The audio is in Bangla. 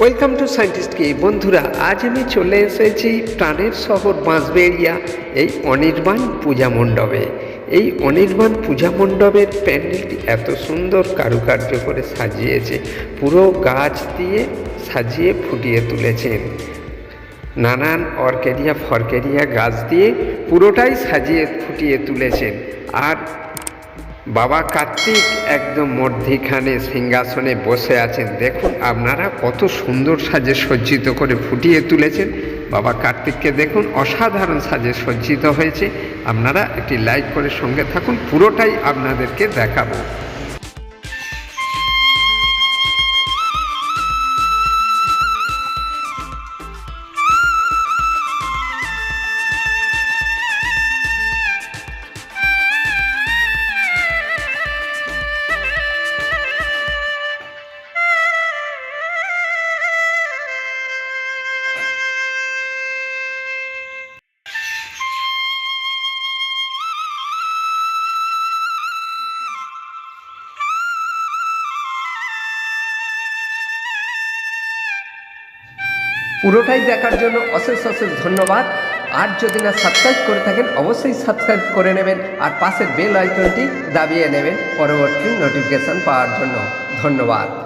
ওয়েলকাম টু সায়েন্টিস্ট কি বন্ধুরা, আজ আমি চলে এসেছি প্রাণের শহর বাঁশবেড়িয়া, এই অনির্বাণ পূজা মণ্ডপে। এই অনির্বাণ পূজা মণ্ডপের প্যান্ডেলটি এত সুন্দর কারুকার্য করে সাজিয়েছে, পুরো গাছ দিয়ে সাজিয়ে ফুটিয়ে তুলেছেন নানান অর্কেরিয়া ফরকেরিয়া গাছ দিয়ে পুরোটাই সাজিয়ে ফুটিয়ে তুলেছেন আর বাবা কার্তিক একদম মধ্যিখানে সিংহাসনে বসে আছেন। দেখুন, আপনারা কত সুন্দর সাজে সজ্জিত করে ফুটিয়ে তুলেছেন। বাবা কার্তিককে দেখুন, অসাধারণ সাজে সজ্জিত হয়েছে। আপনারা একটি লাইক করে সঙ্গে থাকুন, পুরোটাই আপনাদেরকে দেখাবো। পুরোটাই দেখার জন্য অশেষ অশেষ ধন্যবাদ। আর যদি না সাবস্ক্রাইব করে থাকেন, অবশ্যই সাবস্ক্রাইব করে নেবেন আর পাশের বেল আইকনটি দাবিয়ে নেবেন পরবর্তী নোটিফিকেশান পাওয়ার জন্য। ধন্যবাদ।